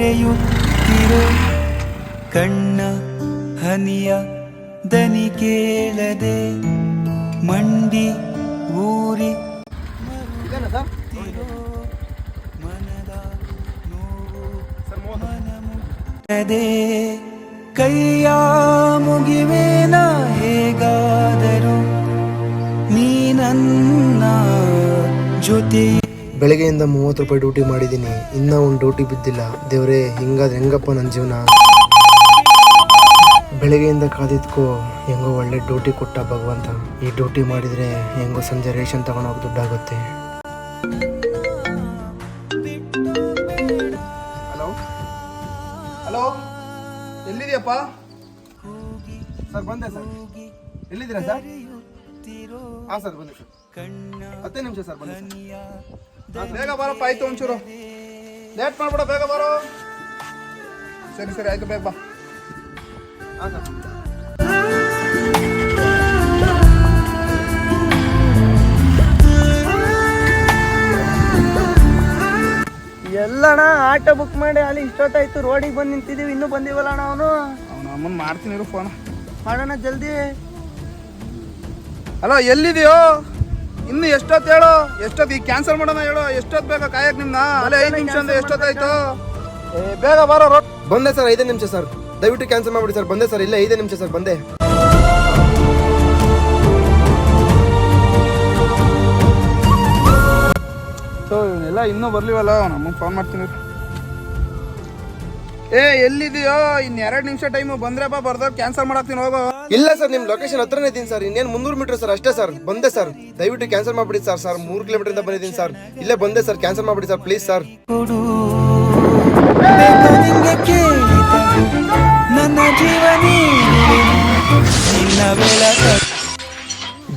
ಕರೆಯುತ್ತಿರೋ ಕಣ್ಣ ಹನಿಯ ದನಿ ಕೇಳದೆ ಮಂಡಿ ಊರಿ ಮನದ ನೋವು ಮನ ಮುಟ್ಟದೆ ಕೈಯ ಮುಗಿವೇನ ಹೇಗಾದರೂ ನೀನನ್ನ ಜೊತೆ ಬೆಳಗ್ಗೆಯಿಂದ ಮೂವತ್ತು ರೂಪಾಯಿ ಡ್ಯೂಟಿ ಮಾಡಿದ್ದೀನಿ. ಇನ್ನೂ ಒಂದು ಡ್ಯೂಟಿ ಬಿದ್ದಿಲ್ಲ. ದೇವರೇ ಹಿಂಗಾದ್ರೆ ಹೆಂಗಪ್ಪ ನನ್ನ ಜೀವನ? ಬೆಳಗ್ಗೆಯಿಂದ ಕಾದಿದ್ಕೋ ಹೆಂಗೋ ಒಳ್ಳೆ ಡ್ಯೂಟಿ ಕೊಟ್ಟ ಭಗವಂತ. ಈ ಡ್ಯೂಟಿ ಮಾಡಿದರೆ ಹೆಂಗೋ ಸಂಜೆ ರೇಷನ್ ತಗೊಂಡೋಗಿ ದುಡ್ಡಾಗುತ್ತೆ. ಹಲೋ? ಹಲೋ? ಎಲ್ಲಿದೆಯಪ್ಪ? ಸರ್ ಬಂದೆ ಸರ್. ಎಲ್ಲಿದ್ದೀರಾ ಸರ್? ಹಾಂ ಸರ್ ಬಂದೆ ಸರ್. ನಿಮಿಷ ಸರ್ ಹಾಂ, ಬೇಗ ಬರಪ್ಪ ಆಯ್ತು ಒಂಚೂರು ಲೇಟ್ ಮಾಡ್ಬಿಡ ಬೇಗ ಬರೋ. ಸರಿ ಸರಿ ಆಯ್ತು ಬೇಗ ಬಾ. ಹಾಂ ಸರ್ ಎಲ್ಲಣ್ಣ ಆಟೋ ಬುಕ್ ಮಾಡಿ ಅಲ್ಲಿ ಇಷ್ಟೊತ್ತಾಯ್ತು ರೋಡಿಗೆ ಬಂದು ನಿಂತಿದ್ದೀವಿ ಇನ್ನೂ ಬಂದಿವಲ್ಲ ಅಣ್ಣ ಅವನು? ಅವನು ಅಮ್ಮನ ಮಾಡ್ತೀನಿ ಫೋನ್ ಮಾಡೋಣ ಜಲ್ದಿ. ಹಲೋ ಎಲ್ಲಿದೆಯೋ? ಇನ್ನು ಎಷ್ಟೊತ್ತು ಹೇಳೋ? ಎಷ್ಟೊತ್ತು ಈಗ ಕ್ಯಾನ್ಸಲ್ ಮಾಡೋಣ ಹೇಳೋ. ಎಷ್ಟೊತ್ತು ಬೇಗ ಕಾಯಕ್ ನಿಮ್ನ? ಅಲ್ಲೇ ಐದು ನಿಮಿಷ ಅಂದ್ರೆ ಎಷ್ಟೊತ್ತಾಯ್ತು ಏ ಬೇಗ ಬರೋ ರೋಡ್. ಬಂದೆ ಸರ್ ಐದೇ ನಿಮಿಷ ಸರ್. ದಯವಿಟ್ಟು ಕ್ಯಾನ್ಸಲ್ ಮಾಡ್ಬಿಡಿ ಸರ್. ಬಂದೆ ಸರ್ ಇಲ್ಲ ಐದೇ ನಿಮಿಷ ಸರ್ ಬಂದೆ. ಸೊ ಇವನ್ನೆಲ್ಲ ಇನ್ನೂ ಬರ್ಲಿವಲ್ಲ? ನಮಗೆ ಫೋನ್ ಮಾಡ್ತೀನಿ. ಏ ಎಲ್ಲಿದೆಯೋ? ಇನ್ನು ಎರಡು ನಿಮಿಷ ಟೈಮು ಬಂದ್ರೆ ಬಾ ಬರ್ದವ್ರು ಕ್ಯಾನ್ಸಲ್ ಮಾಡಾಕ್ತೀನಿ ಹೋಗೋ. ಇಲ್ಲ ಸರ್ ನಿಮ್ಮ ಲೊಕೇಶನ್ ಹತ್ರನೇ ಇದ್ದೀನಿ ಸರ್. ಇನ್ನೇನು ಮುನ್ನೂರು ಮೀಟರ್ ಸರ್, ಅಷ್ಟೇ ಸರ್. ಬಂದೆ ಸರ್. ದಯವಿಟ್ಟು ಕ್ಯಾನ್ಸಲ್ ಮಾಡಿಬಿಡಿ ಸರ್ ಸರ್. ಮೂರು ಕಿಲೋಮೀಟರ್ ಬಂದಿದ್ದೀನಿ ಸರ್. ಇಲ್ಲೇ ಬಂದೆ ಸರ್ ಕ್ಯಾನ್ಸಲ್ ಮಾಡಿಬಿಡಿ ಸರ್ ಪ್ಲೀಸ್ ಸರ್.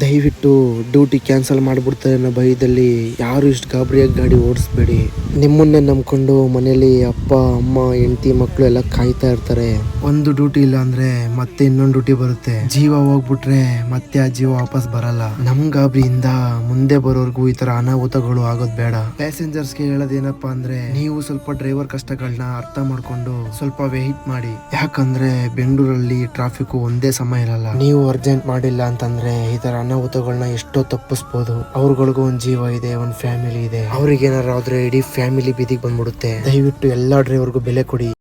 ದಯವಿಟ್ಟು ಡ್ಯೂಟಿ ಕ್ಯಾನ್ಸಲ್ ಮಾಡಿಬಿಡ್ತಾರೆ ಅನ್ನೋ ಭಯದಲ್ಲಿ ಯಾರು ಇಷ್ಟು ಗಾಬರಿಯಾಗಿ ಗಾಡಿ ಓಡಿಸ್ಬೇಡಿ. ನಿಮ್ಮನ್ನೇ ನಂಬ್ಕೊಂಡು ಮನೇಲಿ ಅಪ್ಪ, ಅಮ್ಮ, ಹೆಂಡತಿ ಮಕ್ಕಳು ಎಲ್ಲ ಕಾಯ್ತಾ ಇರ್ತಾರೆ. ಒಂದು ಡ್ಯೂಟಿ ಇಲ್ಲ ಅಂದ್ರೆ ಮತ್ತೆ ಇನ್ನೊಂದು ಡ್ಯೂಟಿ ಬರುತ್ತೆ. ಜೀವ ಹೋಗ್ಬಿಟ್ರೆ ಮತ್ತೆ ಆ ಜೀವ ವಾಪಸ್ ಬರಲ್ಲ. ನಮ್ ಗಾಬರಿಯಿಂದ ಮುಂದೆ ಬರೋರ್ಗೂ ಈ ತರ ಅನಾಹುತಗಳು ಆಗೋದ್ ಬೇಡ. ಪ್ಯಾಸೆಂಜರ್ಸ್ಗೆ ಹೇಳೋದೇನಪ್ಪಾ ಅಂದ್ರೆ ನೀವು ಸ್ವಲ್ಪ ಡ್ರೈವರ್ ಕಷ್ಟಗಳನ್ನ ಅರ್ಥ ಮಾಡ್ಕೊಂಡು ಸ್ವಲ್ಪ ವೆಯ್ಟ್ ಮಾಡಿ. ಯಾಕಂದ್ರೆ ಬೆಂಗಳೂರಲ್ಲಿ ಟ್ರಾಫಿಕ್ ಒಂದೇ ಸಮಯ ಇರಲ್ಲ. ನೀವು ಅರ್ಜೆಂಟ್ ಮಾಡಿಲ್ಲ ಅಂತಂದ್ರೆ ಈ ತರ ಅನಾಹುತಗಳನ್ನ ಎಷ್ಟೋ ತಪ್ಪಿಸ್ಬೋದು. ಅವ್ರಗಳಿಗೂ ಒಂದ್ ಜೀವ ಇದೆ, ಒಂದ್ ಫ್ಯಾಮಿಲಿ ಇದೆ. ಅವ್ರಿಗೆ ಏನಾರ ಆದ್ರೆ ಇಡೀ ಫ್ಯಾಮಿಲಿ ಬೀದಿಗೆ ಬಂದ್ಬಿಡುತ್ತೆ. ದಯವಿಟ್ಟು ಎಲ್ಲಾ ಡ್ರೈವರ್ಗೂ ಬೆಲೆ ಕೊಡಿ.